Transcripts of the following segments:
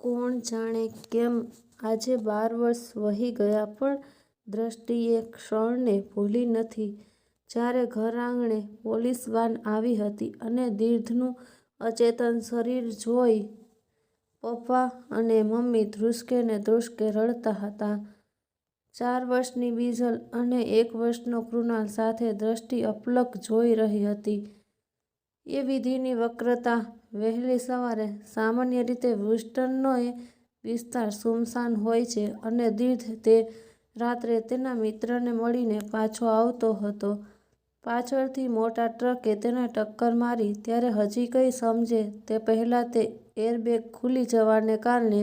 કોણ જાણે કેમ આજે બાર વર્ષ વહી ગયા, પણ દ્રષ્ટિ ક્ષણને ભૂલી નથી જ્યારે ઘરઆંગણે પોલીસ વાન આવી હતી અને દીર્ઘનું અચેતન શરીર જોઈ પપ્પા અને મમ્મી ધ્રુસકે ને ધ્રુસકે રડતા હતા. ચાર વર્ષની બીજલ અને એક વર્ષનો કૃણાલ સાથે દ્રષ્ટિ અપલક જોઈ રહી હતી. એ વિધિની વક્રતા વહેલી સવારે સામાન્ય રીતે વ્યુસ્ટનનો એ વિસ્તાર સુમસાન હોય છે અને દીર્ઘ તે રાત્રે તેના મિત્રને મળીને પાછો આવતો હતો. પાછળથી મોટા ટ્રકે તેને ટક્કર મારી ત્યારે હજી કંઈ સમજે તે પહેલાં તે એરબેગ ખુલી જવાને કારણે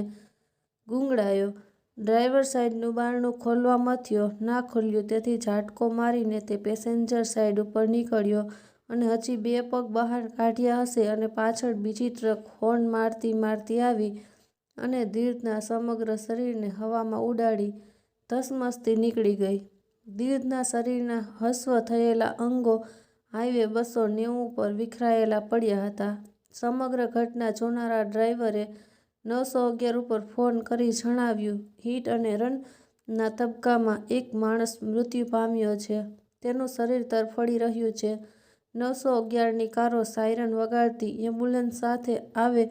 ગુંગળાયો. ડ્રાઈવર સાઈડનું બારણું ખોલવા મથ્યો, ના ખુલ્યું તેથી ઝાટકો મારીને તે પેસેન્જર સાઈડ ઉપર નીકળ્યો અને હજી બે પગ બહાર કાઢ્યા હશે અને પાછળ બીજી ટ્રક હોર્ન મારતી મારતી આવી અને દીર્ઘના સમગ્ર શરીરને હવામાં ઉડાડી ધસમસતી નીકળી ગઈ. દીર્ઘના શરીરના હસ્વ થયેલા અંગો હાઈવે બસો નેવું પર વિખરાયેલા પડ્યા હતા. સમગ્ર ઘટના જોનારા ડ્રાઈવરે નવસો અગિયાર ઉપર ફોન કરી જણાવ્યું હિટ અને રન ના તબક્કામાં એક માણસ મૃત્યુ પામ્યો છે, તેનું શરીર તરફડી રહ્યું છે. નવસો અગિયારની કારો સાયરન વગાડતી એમ્બ્યુલન્સ સાથે આવે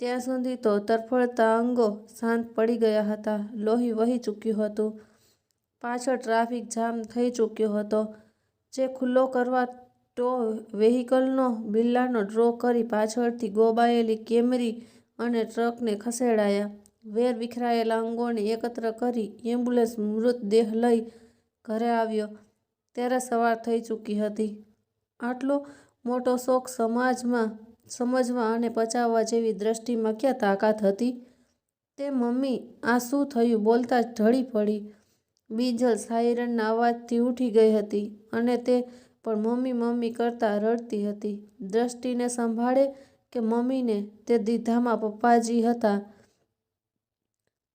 ત્યાં સુધી તો તરફડતા અંગો શાંત પડી ગયા હતા, લોહી વહી ચૂક્યું હતું. પાછળ ટ્રાફિક જામ થઈ ચૂક્યો હતો, જે ખુલ્લો કરવા ટો વેહિકલનો બિલ્લાનો ડ્રો કરી પાછળથી ગોબાયેલી કેમરી અને ટ્રકને ખસેડાયા. વેર વિખરાયેલા અંગોને એકત્ર કરી એમ્બ્યુલન્સ મૃતદેહ લઈ ઘરે આવ્યો ત્યારે સવાર થઈ ચૂકી હતી. આટલો મોટો શોક સમાજમાં, સમજવા અને પચાવવા જેવી દ્રષ્ટિમાં ક્યાં તાકાત હતી? તે મમ્મી આ શું થયું બોલતા જ ઢળી પડી. બીજલ સાયરનના અવાજથી ઊઠી ગઈ હતી અને તે પણ મમ્મી મમ્મી કરતાં રડતી હતી. દ્રષ્ટિને સંભાળે કે મમ્મીને તે દીધામાં પપ્પાજી હતા.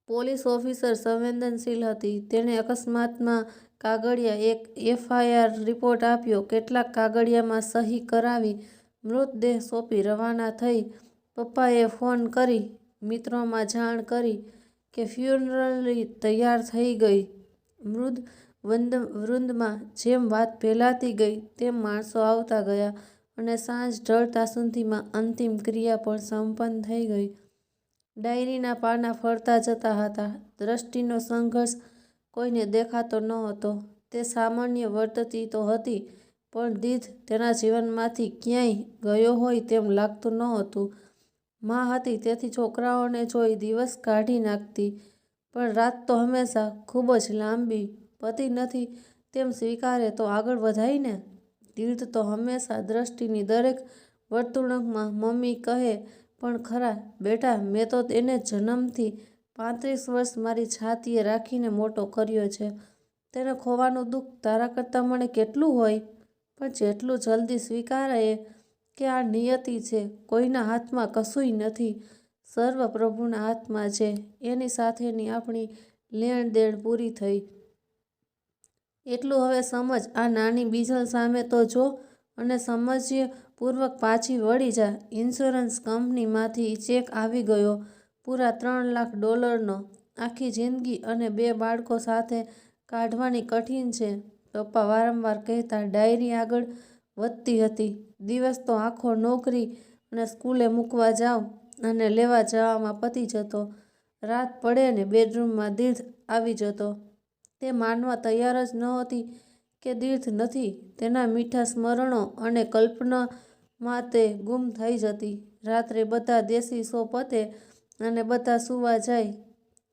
પોલીસ ઓફિસર સંવેદનશીલ હતી. તેણે અકસ્માતમાં કાગળિયા એક એફઆઈઆર રિપોર્ટ આપ્યો, કેટલાક કાગળિયામાં સહી કરાવી મૃતદેહ સોંપી રવાના થઈ. પપ્પાએ ફોન કરી મિત્રોમાં જાણ કરી કે ફ્યુનરલી તૈયાર થઈ ગઈ. મૃદ વંદ વૃંદમાં જેમ વાત ફેલાતી ગઈ તેમ માણસો આવતા ગયા અને સાંજ ઢળતા સુધીમાં અંતિમ ક્રિયા પણ સંપન્ન થઈ ગઈ. ડાયરીના પાના ફરતા જતા હતા. દ્રષ્ટિનો સંઘર્ષ કોઈને દેખાતો ન હતો તે સામાન્ય વર્તતી તો હતી પણ દીધ તેના જીવનમાંથી ક્યાંય ગયો હોય તેમ લાગતું ન હતું મા હતી તેથી છોકરાઓને જોઈ દિવસ કાઢી નાખતી, પણ રાત તો હંમેશા ખૂબ જ લાંબી. પતિ નથી તેમ સ્વીકારે તો આગળ વધાઈને ને! તો હંમેશા દ્રષ્ટિની દરેક વર્તણૂકમાં મમ્મી કહે પણ ખરા બેટા મેં તો એને જન્મથી પાંત્રીસ વર્ષ મારી છાતીએ રાખીને મોટો કર્યો છે. તેને ખોવાનું દુઃખ તારા કરતાં મને કેટલું હોય? પણ જેટલું જલ્દી સ્વીકારાય કે આ નિયતિ છે, કોઈના હાથમાં કશુંય નથી, સર્વ પ્રભુના હાથમાં છે, એની સાથેની આપણી લેણ દેણ પૂરી થઈ. એટલું હવે સમજ આ નાની બીજલ સામે તો જો અને સમજપૂર્વક પાછી વળી જા. ઇન્સ્યોરન્સ કંપનીમાંથી ચેક આવી ગયો પૂરા ત્રણ લાખ ડોલરનો. આખી જિંદગી અને બે બાળકો સાથે કાઢવાની કઠિન છે, પપ્પા વારંવાર કહેતા. ડાયરી આગળ વધતી હતી. દિવસ તો આખો નોકરી અને સ્કૂલે મૂકવા જાવ અને લેવા જવામાં પતી જતો. રાત પડે ને બેડરૂમમાં દીર્થ આવી જતો. તે માનવા તૈયાર જ નહોતી કે દીર્થ નથી. તેના મીઠા સ્મરણો અને કલ્પનામાં તે ગુમ થઈ જતી. રાત્રે બધા દેશી સો પતે અને બધા સૂવા જાય.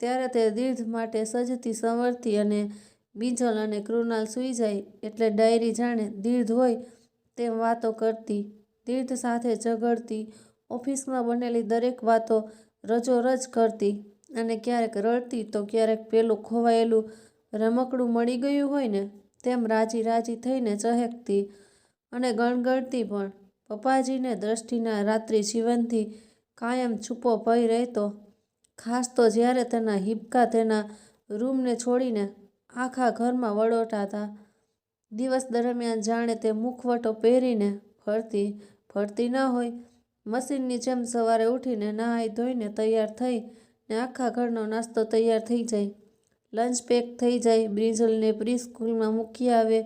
ત્યારે તે દીર્ઘ માટે સજતી સંવરતી અને બીજલ અને કૃણાલ સૂઈ જાય. એટલે ડાયરી જાણે દીર્ઘ હોય તેમ વાતો કરતી, દીર્ઘ સાથે ઝઘડતી, ઓફિસમાં બનેલી દરેક વાતો રજોરજ કરતી. અને ક્યારેક રડતી તો ક્યારેક પેલું ખોવાયેલું રમકડું મળી ગયું હોય ને તેમ રાજી રાજી થઈને ચહેકતી અને ગણગણતી પણ. પપ્પાજીને દ્રષ્ટિના રાત્રિજીવનથી કાયમ છૂપો ભય રહેતો, ખાસ તો જ્યારે તેના હિપકા તેના રૂમને છોડીને આખા ઘરમાં વળોટાતા. દિવસ દરમિયાન જાણે તે મુખવટો પહેરીને ફરતી. ફરતી ન હોય, મશીનની જેમ સવારે ઊઠીને નહાઈ ધોઈને તૈયાર થઈ ને આખા ઘરનો નાસ્તો તૈયાર થઈ જાય લંચ પેક થઈ જાય બ્રિઝલને પ્રી સ્કૂલમાં મૂકી આવે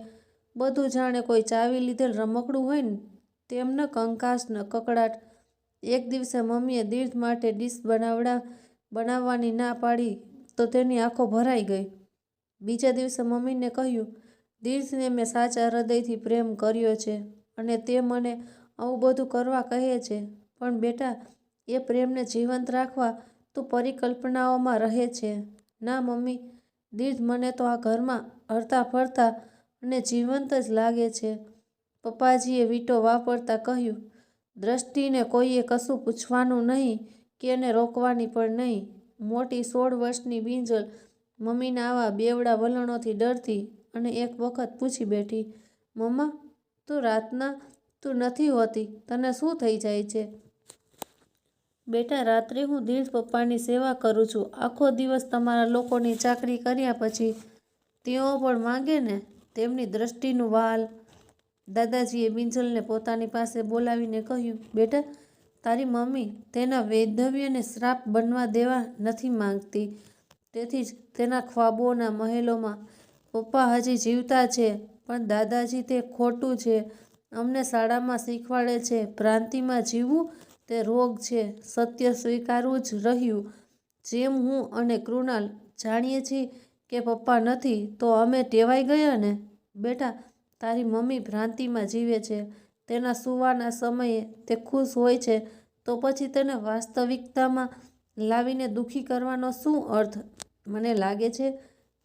બધું જાણે કોઈ ચાવી લીધેલ રમકડું હોય ને તેમ કંકાસનો કકડાટ એક દિવસે મમ્મીએ દીર્થ માટે ડીશ બનાવડા, બનાવવાની ના પાડી તો તેની આંખો ભરાઈ ગઈ. બીજા દિવસે મમ્મીને કહ્યું દીર્થને મેં સાચા હૃદયથી પ્રેમ કર્યો છે અને તે મને આવું બધું કરવા કહે છે. પણ બેટા, એ પ્રેમને જીવંત રાખવા તું પરિકલ્પનાઓમાં રહે છે. ના, મમ્મી દીર્ધ મને તો આ ઘરમાં હરતા ફરતા અને જીવંત જ લાગે છે. પપ્પાજીએ વીંટો વાપરતા કહ્યું, દ્રષ્ટિને કોઈએ કશું પૂછવાનું નહીં કે એને રોકવાની પણ નહીં. મોટી સોળ વર્ષની બિંજલ મમ્મીના આવા બેવડા વલણોથી ડરતી અને એક વખત પૂછી બેઠી, મમ્મા, તું રાતના તું નથી હોતી, તને શું થઈ જાય છે? બેટા, રાત્રે હું દીર્ઘ પપ્પાની સેવા કરું છું. આખો દિવસ તમારા લોકોની ચાકરી કર્યા પછી તેઓ પણ માંગે ને તેમની દ્રષ્ટિનું વાલ દાદાજીએ બિંજલને પોતાની પાસે બોલાવીને કહ્યું, બેટા, તારી મમ્મી તેના વૈધવ્યને શ્રાપ બનવા દેવા નથી માંગતી. તેથી જ તેના ખ્વાબોના મહેલોમાં પપ્પા હજી જીવતા છે, પણ દાદાજી તે ખોટું છે. અમને શાળામાં શીખવાડે છે, ભ્રાંતિમાં જીવવું તે રોગ છે. સત્ય સ્વીકારવું જ રહ્યું. જેમ હું અને કૃણાલ જાણીએ છીએ કે પપ્પા નથી, તો અમે ટેવાઈ ગયા ને? બેટા તારી મમ્મી ભ્રાંતિમાં જીવે છે, તેના સુવાના સમયે તે ખુશ હોય છે, તો પછી તેને વાસ્તવિકતામાં લાવીને દુઃખી કરવાનો શું અર્થ? મને લાગે છે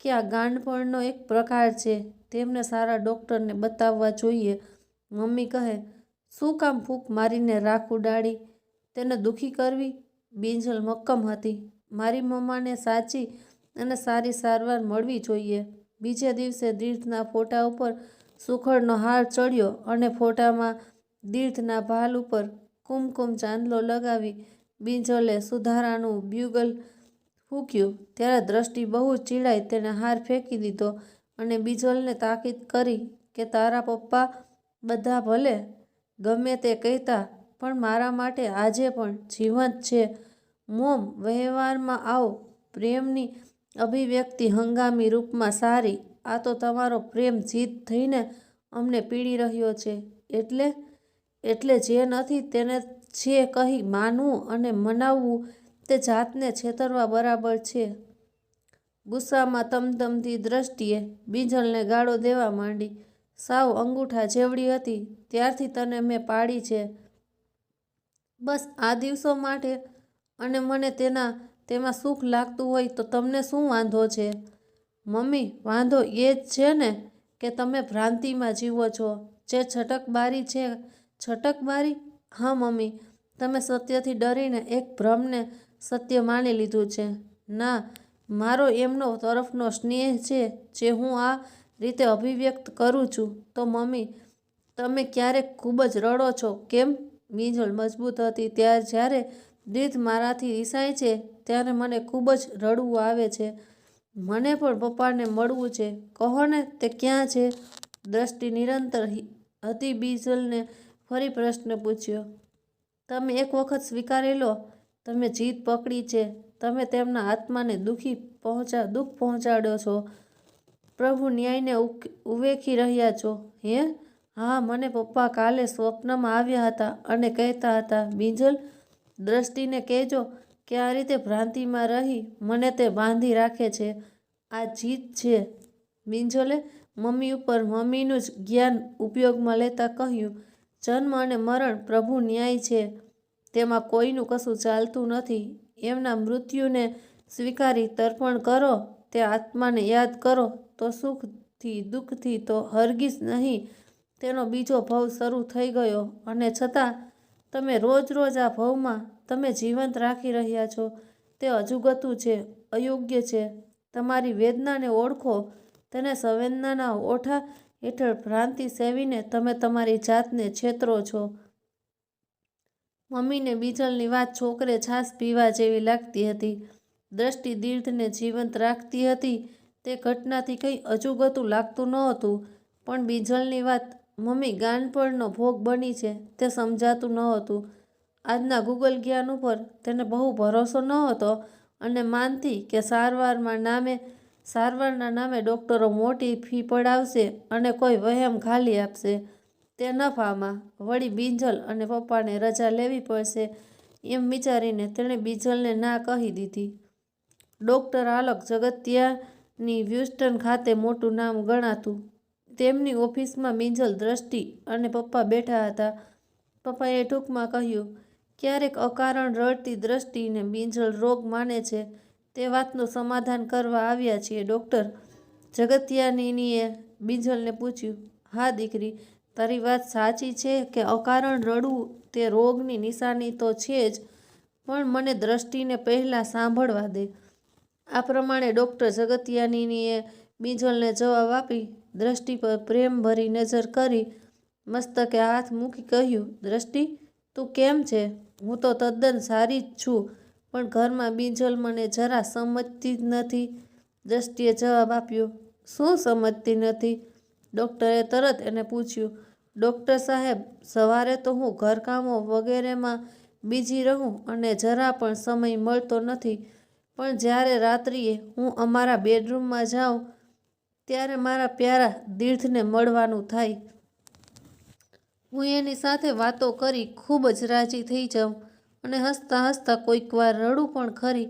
કે આ ગાંડપણનો એક પ્રકાર છે, તેમને સારા ડૉક્ટરને બતાવવા જોઈએ. મમ્મી કહે, શું કામ ફૂંક મારીને રાખ ઉડાડી તેને દુઃખી કરવી બિંજલ મક્કમ હતી. મારી મમ્માને સાચી અને સારી સારવાર મળવી જોઈએ. બીજે દિવસે દીર્થના ફોટા ઉપર સુખડનો હાર ચડ્યો અને ફોટામાં દીર્થના ભાલ ઉપર કુમકુમ ચાંદલો લગાવી બિંજલે સુધારાનું બ્યુગલ ફૂંક્યું. ત્યારે દ્રષ્ટિ બહુ ચીડાઈ તેને હાર ફેંકી દીધો અને બીજલને તાકીદ કરી કે, તારા પપ્પા બધા ભલે ગમે તે કહેતા, પણ મારા માટે આજે પણ જીવંત છે. મોમ, વ્યવહારમાં આવો. પ્રેમની અભિવ્યક્તિ હંગામી રૂપમાં સારી આ તો તમારો પ્રેમ જીત થઈને અમને પીડી રહ્યો છે. એટલે એટલે જે નથી તેને છે કહી માનવું અને મનાવવું તે જાતને છેતરવા બરાબર છે. ગુસ્સામાં તમતમતી દ્રષ્ટિએ બીજલને ગાળો દેવા માંડી. સાવ અંગૂઠા જેવડી હતી. ત્યારથી તને મેં પાડી છે. બસ આ દિવસો માટે અને મને તેના, તેમાં સુખ લાગતું હોય તો તમને શું વાંધો છે? મમ્મી, વાંધો એ જ છે ને કે તમે ભ્રાંતિમાં જીવો છો. જે છટકબારી છે, છટકબારી? હા મમ્મી, તમે સત્યથી ડરીને એક ભ્રમને સત્ય માની લીધું છે. ના, મારો એમનો તરફનો સ્નેહ છે જે હું આ રીતે અભિવ્યક્ત કરું છું. તો મમ્મી, તમે ક્યારેક ખૂબ જ રડો છો. કેમ? બિંજલ મજબૂત હતી. ત્યારે જ્યારે દીધ મારાથી રિસાય છે, ત્યારે મને ખૂબ જ રડવું આવે છે. મને પણ પપ્પાને મળવું છે. કહો ને તે ક્યાં છે? દ્રષ્ટિ નિરંતર હતી બીજલને ફરી પ્રશ્ન પૂછ્યો. તમે એક વખત સ્વીકારી લો. તમે જીત પકડી છે. તમે તેમના આત્માને દુઃખી પહોંચા, દુઃખ પહોંચાડો છો. પ્રભુ ન્યાયને ઉવેખી રહ્યા છો. હે? હા, મને પપ્પા કાલે સ્વપ્નમાં આવ્યા હતા અને કહેતા હતા બીજલ દ્રષ્ટિને કહેજો. કે આ રીતે ભ્રાંતિમાં રહી મને તે બાંધી રાખે છે. આ જીત છે બિંજલે મમ્મી ઉપર મમ્મીનું જ જ્ઞાન ઉપયોગમાં લેતા કહ્યું, જન્મ અને મરણ પ્રભુ ન્યાય છે. તેમાં કોઈનું કશું ચાલતું નથી. એમના મૃત્યુને સ્વીકારી તર્પણ કરો, તે આત્માને યાદ કરો, તો સુખથી દુઃખથી તો હરગીઝ નહીં. તેનો બીજો ભવ શરૂ થઈ ગયો અને છતાં તમે રોજ રોજ આ ભવમાં તમે જીવંત રાખી રહ્યા છો. તે અજુગતું છે, અયોગ્ય છે. તમારી વેદનાને ઓળખો. તેને સંવેદનાના ઓઠા હેઠળ ભ્રાંતિ સેવીને તમે તમારી જાતને છેતરો છો. મમ્મીને બીજલની વાત છોકરે છાસ પીવા જેવી લાગતી હતી. દ્રષ્ટિ દીર્ઘને જીવંત રાખતી હતી. તે ઘટનાથી કંઈ અજુગતું લાગતું નહોતું. પણ બીજલની વાત મમ્મી ગાનપણનો ભોગ બની છે, તે સમજાતું નહોતું. આજના ગૂગલ જ્ઞાન ઉપર તેને બહુ ભરોસો ન હતો અને માનતી કે સારવારમાં નામે, સારવારના નામે ડૉક્ટરો મોટી ફી પડાવશે અને કોઈ વહેમ ખાલી આપશે. તે નફામાં વળી બિંજલ અને પપ્પાને રજા લેવી પડશે એમ વિચારીને તેણે બિંજલને ના કહી દીધી. ડૉક્ટર આલોક જગતિયાની વ્યુસ્ટન ખાતે મોટું નામ ગણાતું. તેમની ઓફિસમાં બિંજલ દ્રષ્ટિ અને પપ્પા બેઠા હતા. પપ્પાએ ટૂંકમાં કહ્યું ક્યારેક અકારણ રડતી દ્રષ્ટિને બીંજળ રોગ માને છે, તે વાતનું સમાધાન કરવા આવ્યા છીએ. ડૉક્ટર જગતિયાનીએ બીંજલને પૂછ્યું, હા દીકરી, તારી વાત સાચી છે કે અકારણ રડવું તે રોગની નિશાની તો છે જ, પણ મને દ્રષ્ટિને પહેલાં સાંભળવા દે. આ પ્રમાણે ડૉક્ટર જગતિયાનીએ બીંજલને જવાબ આપી, દ્રષ્ટિ પર પ્રેમભરી નજર કરી, મસ્તકે હાથ મૂકી કહ્યું, દ્રષ્ટિ, તું કેમ છે? હું તો તદ્દન સારી જ છું, પણ ઘરમાં બીજલ મને જરા સમજતી જ નથી. દ્રષ્ટિએ જવાબ આપ્યો, શું સમજતી નથી? ડૉક્ટરે તરત એને પૂછ્યું, ડૉક્ટર સાહેબ, સવારે તો હું ઘરકામો વગેરેમાં બીજી રહું અને જરા પણ સમય મળતો નથી, પણ જ્યારે રાત્રિએ હું અમારા બેડરૂમમાં જાઉં, ત્યારે મારા પ્યારા દીર્થને મળવાનું થાય. હું એની સાથે વાતો કરી ખૂબ જ રાજી થઈ જાઉં અને હસતા હસતા કોઈક વાર રડું પણ ખરી.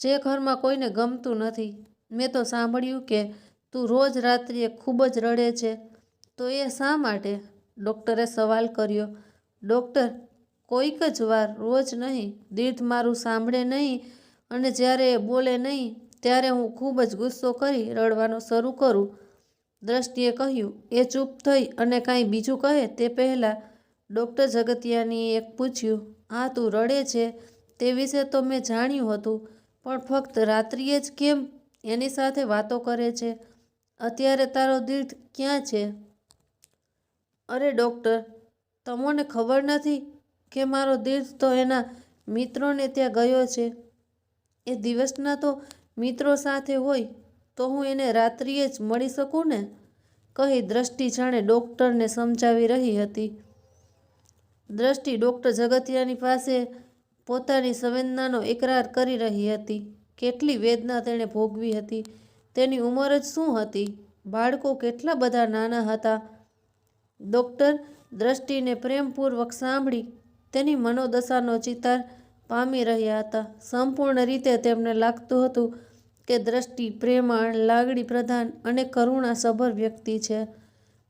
જે ઘરમાં કોઈને ગમતું નથી. મેં તો સાંભળ્યું કે તું રોજ રાત્રિએ ખૂબ જ રડે છે. તો એ શા માટે? ડૉક્ટરે સવાલ કર્યો. ડૉક્ટર, કોઈક જ વાર રોજ નહીં. દીર્થ મારું સાંભળે નહીં અને જ્યારે એ બોલે નહીં, ત્યારે હું ખૂબ જ ગુસ્સો કરી રડવાનું શરૂ કરું. દ્રષ્ટિએ કહ્યું, એ ચૂપ થઈ અને કાંઈ બીજું કહે તે પહેલાં ડૉક્ટર જગતિયાનીએ પૂછ્યું, આ તું રડે છે? તે વિશે તો મેં જાણ્યું હતું, પણ ફક્ત રાત્રિએ જ કેમ એની સાથે વાતો કરે છે? અત્યારે તારો દિલ ક્યાં છે? અરે ડૉક્ટર, તમને ખબર નથી કે મારો દિલ તો એના મિત્રોને ત્યાં ગયો છે. એ દિવસના તો મિત્રો સાથે હોય તો હું એને રાત્રિએ જ મળી શકું ને? કહી દ્રષ્ટિ જાણે ડૉક્ટરને સમજાવી રહી હતી. દ્રષ્ટિ ડૉક્ટર જગતિયાની પાસે પોતાની સંવેદનાનો એકરાર કરી રહી હતી. કેટલી વેદના તેણે ભોગવી હતી. તેની ઉંમર જ શું હતી? બાળકો કેટલા બધા નાના હતા? ડૉક્ટર દ્રષ્ટિને પ્રેમપૂર્વક સાંભળી તેની મનોદશાનો ચિતાર પામી રહ્યા હતા. સંપૂર્ણ રીતે તેમને લાગતું હતું કે દ્રષ્ટિ પ્રેમાળ લાગણી પ્રધાન અને કરુણાસભર વ્યક્તિ છે.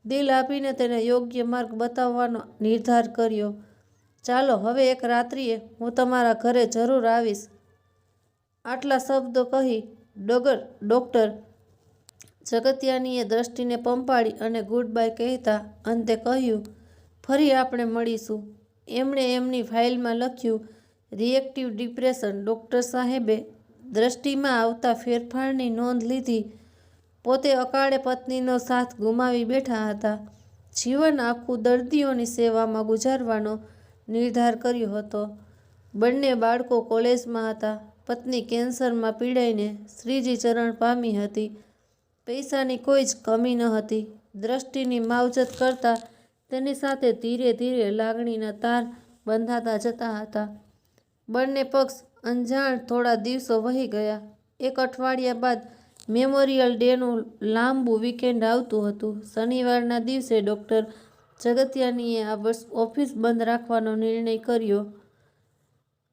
દિલ આપીને તેને યોગ્ય માર્ગ બતાવવાનો નિર્ધાર કર્યો. ચાલો, હવે એક રાત્રિએ હું તમારા ઘરે જરૂર આવીશ. આટલા શબ્દો કહી ડોગર, ડૉક્ટર જગતિયાનીએ દ્રષ્ટિને પંપાડી અને ગુડ બાય કહેતા અંતે કહ્યું, ફરી આપણે મળીશું. એમણે એમની ફાઇલમાં લખ્યું, રિએક્ટિવ ડિપ્રેશન, ડૉક્ટર સાહેબે દ્રષ્ટિમાં આવતા ફેરફારની નોંધ લીધી. પોતે અકાળે પત્નીનો સાથ ગુમાવી બેઠા હતા. જીવન આખું દર્દીઓની સેવામાં ગુજારવાનો નિર્ધાર કર્યો હતો. બંને બાળકો કોલેજમાં હતા. પત્ની કેન્સરમાં પીડાઈને શ્રીજી ચરણ પામી હતી. પૈસાની કોઈ જ કમી ન હતી. દ્રષ્ટિની માવજત કરતાં તેની સાથે ધીરે ધીરે લાગણીના તાર બંધાતા જતા હતા. બંને પક્ષ અંજાણ થોડા દિવસો વહી ગયા. એક અઠવાડિયા બાદ મેમોરિયલ ડેનું લાંબુ વીકેન્ડ આવતું હતું. શનિવારના દિવસે ડૉક્ટર જગતિયાનીએ આ વર્ષ ઓફિસ બંધ રાખવાનો નિર્ણય કર્યો.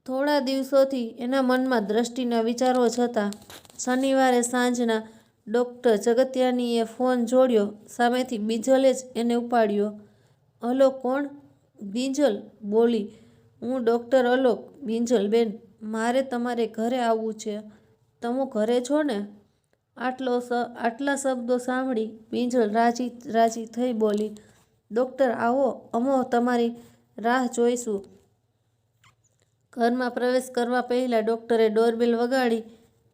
થોડા દિવસોથી એના મનમાં દ્રષ્ટિના વિચારો જ હતા. શનિવારે સાંજના ડૉક્ટર જગતિયાનીએ ફોન જોડ્યો, સામેથી બીજલે જ એને ઉપાડ્યો. હલો કોણ? બીજલ, બોલી. હું ડૉક્ટર અલોક બિંજલબેન. મારે તમારે ઘરે આવવું છે. તમે ઘરે છો ને? આટલો આટલા શબ્દો સાંભળી બિંજલ રાજી રાજી થઈ બોલી, ડૉક્ટર, આવો, અમો તમારી રાહ જોઈશું. ઘરમાં પ્રવેશ કરવા પહેલાં ડૉક્ટરે ડોરબેલ વગાડી,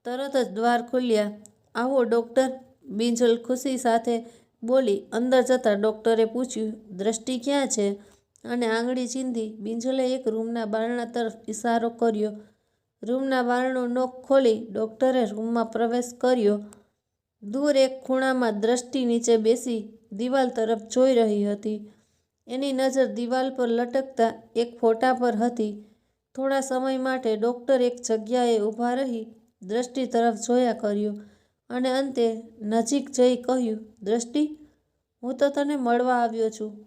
તરત જ દ્વાર ખુલ્યા. આવો, ડૉક્ટર બિંજલ ખુશી સાથે બોલી. અંદર જતાં ડૉક્ટરે પૂછ્યું, દ્રષ્ટિ ક્યાં છે? અને આંગળી ચીંધી બિંજલે એક રૂમના બારણા તરફ ઇશારો કર્યો. રૂમના બારણું નોક ખોલી ડૉક્ટરે રૂમમાં પ્રવેશ કર્યો. દૂર એક ખૂણામાં દ્રષ્ટિ નીચે બેસી દિવાલ તરફ જોઈ રહી હતી. એની નજર દિવાલ પર લટકતા એક ફોટા પર હતી. થોડા સમય માટે ડૉક્ટર એક જગ્યાએ ઊભા રહી દ્રષ્ટિ તરફ જોયા કર્યું અને અંતે નજીક જઈ કહ્યું દ્રષ્ટિ હું તો તને મળવા આવ્યો છું.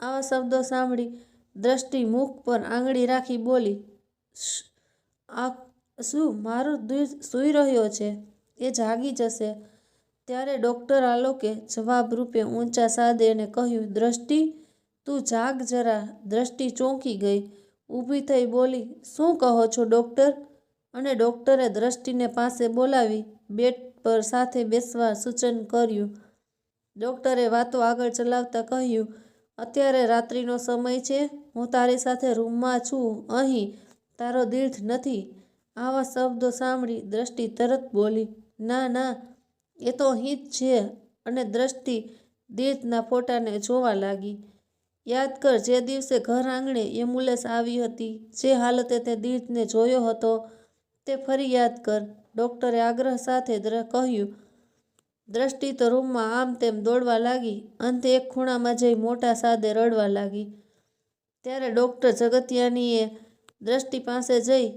આવા શબ્દો સાંભળી દ્રષ્ટિ મુખ પર આંગળી રાખી બોલી "શ્, આ શું મારો દિલ સૂઈ રહ્યો છે? એ જાગી જશે. ત્યારે ડૉક્ટર આલોકે જવાબ રૂપે ઊંચા સાદે એને કહ્યું, દ્રષ્ટિ, તું જાગ જરા. દ્રષ્ટિ ચોંકી ગઈ. ઊભી થઈ બોલી, શું કહો છો, ડૉક્ટર? અને ડૉક્ટરે દ્રષ્ટિને પાસે બોલાવી બેડ પર સાથે બેસવા સૂચન કર્યું. ડૉક્ટરે વાતો આગળ ચલાવતા કહ્યું, અત્યારે રાત્રિનો સમય છે. હું તારી સાથે રૂમમાં છું. અહીં તારો દીર્થ નથી. આવા શબ્દો સાંભળી દ્રષ્ટિ તરત બોલી, ના ના, એ તો જ છે. અને દ્રષ્ટિ દીર્થના ફોટાને જોવા લાગી. યાદ કર, જે દિવસે ઘર આંગણે એમ્બ્યુલન્સ આવી હતી, જે હાલતે તે દીર્થને જોયો હતો, તે ફરી યાદ કર. ડૉક્ટરે આગ્રહ સાથે કહ્યું, દ્રષ્ટિ તો રૂમમાં આમ તેમ દોડવા લાગી, અંતે એક ખૂણામાં જઈ મોટા સાદે રડવા લાગી. ત્યારે ડૉક્ટર જગતિયાનીએ દ્રષ્ટિ પાસે જઈ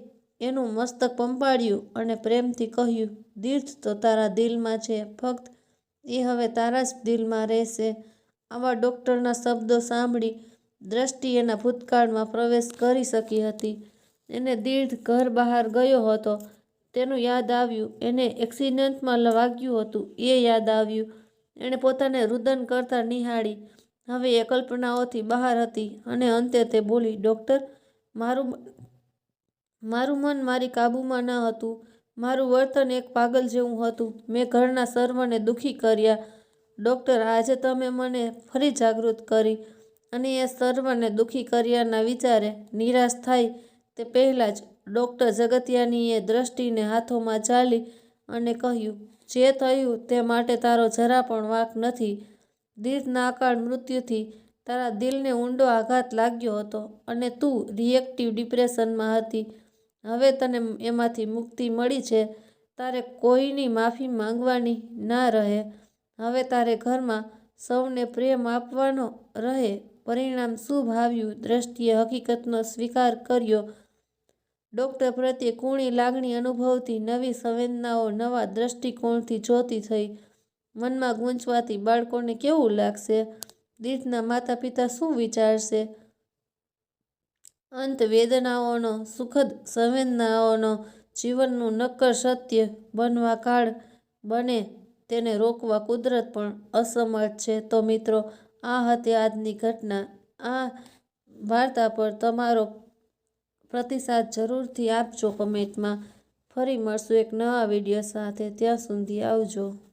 એનું મસ્તક પંપાડ્યું અને પ્રેમથી કહ્યું, દીર્ઘ તો તારા દિલમાં છે, ફક્ત એ હવે તારા જ દિલમાં રહેશે. આવા ડૉક્ટરના શબ્દો સાંભળી દ્રષ્ટિ એના ભૂતકાળમાં પ્રવેશ કરી શકી હતી. એને દીર્ઘ ઘર બહાર ગયો હતો. તેનું યાદ આવ્યું, એને એક્સિડન્ટમાં વાગ્યું હતું, એ યાદ આવ્યું. એણે પોતાને રુદન કરતા નિહાળી. હવે એ કલ્પનાઓથી બહાર હતી અને અંતે તે બોલી, ડૉક્ટર, મારું મારું મન મારી કાબૂમાં ન હતું. મારું વર્તન એક પાગલ જેવું હતું. મેં ઘરના સર્વને દુઃખી કર્યા. ડૉક્ટર, આજે તમે મને ફરી જાગૃત કરી અને એ સર્વને દુઃખી કર્યાના વિચારે નિરાશ થાય તે પહેલાં જ ડૉક્ટર જગતિયાનીએ દ્રષ્ટિને હાથોમાં ચાલી અને કહ્યું, જે થયું તે માટે તારો જરા પણ વાંક નથી. દીર્ઘના અકાળ મૃત્યુથી તારા દિલને ઊંડો આઘાત લાગ્યો હતો અને તું રિએક્ટિવ ડિપ્રેશનમાં હતી. હવે તને એમાંથી મુક્તિ મળી છે. તારે કોઈની માફી માંગવાની ના રહે. હવે તારે ઘરમાં સૌને પ્રેમ આપવાનો રહે. પરિણામ શુભ આવ્યું દ્રષ્ટિએ હકીકતનો સ્વીકાર કર્યો. ડૉક્ટર પ્રત્યે કૂણી લાગણી અનુભવતી નવી સંવેદનાઓ નવા દૃષ્ટિકોણથી જોતી થઈ. મનમાં ગૂંચવાથી બાળકોને કેવું લાગશે? દીર્ઘના માતા પિતા શું વિચારશે? અંત વેદનાઓનો, સુખદ સંવેદનાઓનો, જીવનનું નક્કર સત્ય બનવા કાળ બને તેને રોકવા કુદરત પણ અસમર્થ છે. તો મિત્રો, આ હતી આજની ઘટના. આ વાર્તા પર તમારો પ્રતિસાદ જરૂરથી આપજો કમેન્ટમાં. ફરી મળશું એક નવા વીડિયો સાથે. ત્યાં સુધી આવજો.